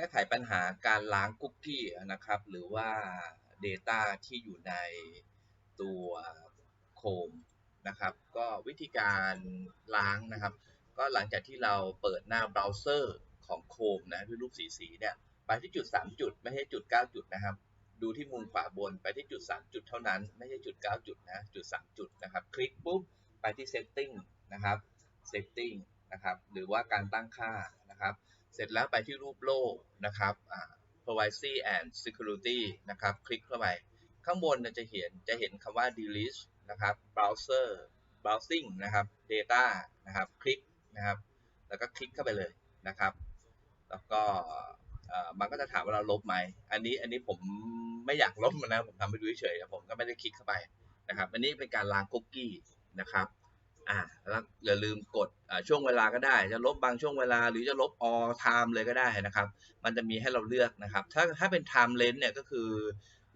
ก้ไขปัญหาการล้างคุกกี้นะครับ หรือว่า Data ที่อยู่ในตัวโคมนะครับ ก็วิธีการล้างนะครับ ก็หลังจากที่เราเปิดหน้าเบราว์เซอร์ของโคมนะด้วยรูปสีสีเนี่ย ไปที่จุด 3 จุด ไม่ใช่จุด 9 จุดนะครับ ดูที่มุมขวาบนไปที่จุด 3 จุดเท่านั้น ไม่ใช่จุด 9 จุดนะ จุด 3 จุดนะครับ คลิกปุ๊บ ไปที่ Setting นะครับ Setting นะครับ หรือว่าการตั้งค่านะครับ เสร็จแล้วไปที่รูปโล่นะครับอ่า privacy and security นะครับ คลิกเข้าไป ข้างบนจะเห็นจะเห็นคำว่า delete นะครับ browser browsing นะครับ data นะครับ คลิกนะครับ แล้วก็คลิกเข้าไปเลยนะครับ แล้วก็อ่อมันก็จะถามว่าเราลบไหม อันนี้อันนี้ผมไม่อยากลบมันนะ ผมทำไปดูเฉยๆผมก็ไม่ได้คลิกเข้าไปนะครับ อันนี้เป็นการล้างคุกกี้นะครับ อ่าแล้วอย่าลืมกดช่วงเวลาก็ได้ จะลบบางช่วงเวลา หรือจะลบ all time เลยก็ได้นะครับ มันจะมีให้เราเลือกนะครับ ถ้าถ้าเป็น time length เนี่ยก็คือ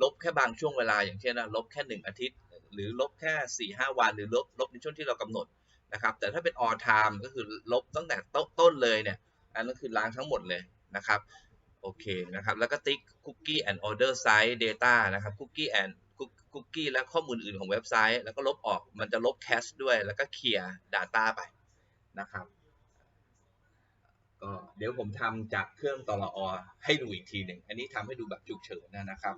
ลบแค่บางช่วงเวลา อย่างเช่นลบแค่หนึ่งอาทิตย์ หรือลบแค่สี่ห้าวัน หรือลบลบในช่วงที่เรากำหนดนะครับ แต่ถ้าเป็น all time ก็คือลบตั้งแต่ต้นต้นเลยเนี่ย อันนั้นคือล้างทั้งหมดเลยนะครับ โอเคนะครับ แล้วก็ติ๊ก cookie and order size data นะครับ cookie and กุกกี้และข้อมูลอื่นของเว็บไซต์ แล้วก็ลบออกมันจะลบแคชด้วยแล้วก็เคลียร์ data ไปนะครับก็เดี๋ยวผมทำจากเครื่องตลออให้ดูอีกทีหนึ่งอันนี้ทำให้ดูแบบฉุกเฉินนะครับ